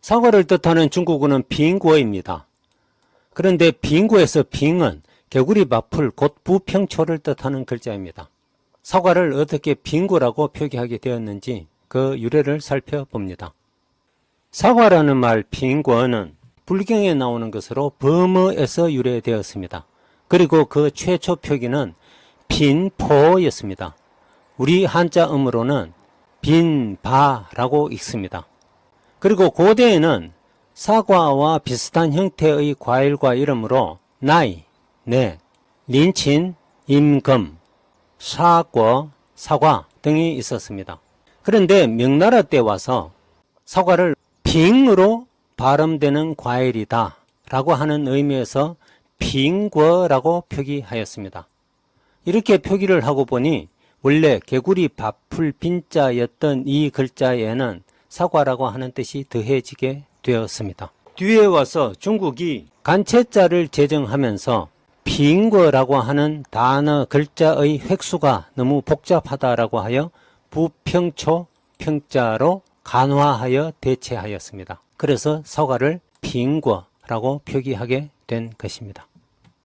사과를 뜻하는 중국어는 빙고입니다. 그런데 빙고에서 빙은 개구리 마풀 곧 부평초를 뜻하는 글자입니다. 사과를 어떻게 빙고라고 표기하게 되었는지 그 유래를 살펴봅니다. 사과라는 말 빙고는 불경에 나오는 것으로 범어에서 유래되었습니다. 그리고 그 최초 표기는 빈포였습니다. 우리 한자 음으로는 빈바라고 읽습니다. 그리고 고대에는 사과와 비슷한 형태의 과일과 이름으로 나이, 네, 린친, 임금, 사과, 사과 등이 있었습니다. 그런데 명나라 때 와서 사과를 빙으로 발음되는 과일이다 라고 하는 의미에서 빙과라고 표기하였습니다. 이렇게 표기를 하고 보니 원래 개구리 밥풀 빈자였던 이 글자에는 사과라고 하는 뜻이 더해지게 되었습니다. 뒤에 와서 중국이 간체자를 제정하면서 빙과라고 하는 단어 글자의 획수가 너무 복잡하다라고 하여 부평초 평자로 간화하여 대체하였습니다. 그래서 사과를 빙과라고 표기하게 된 것입니다.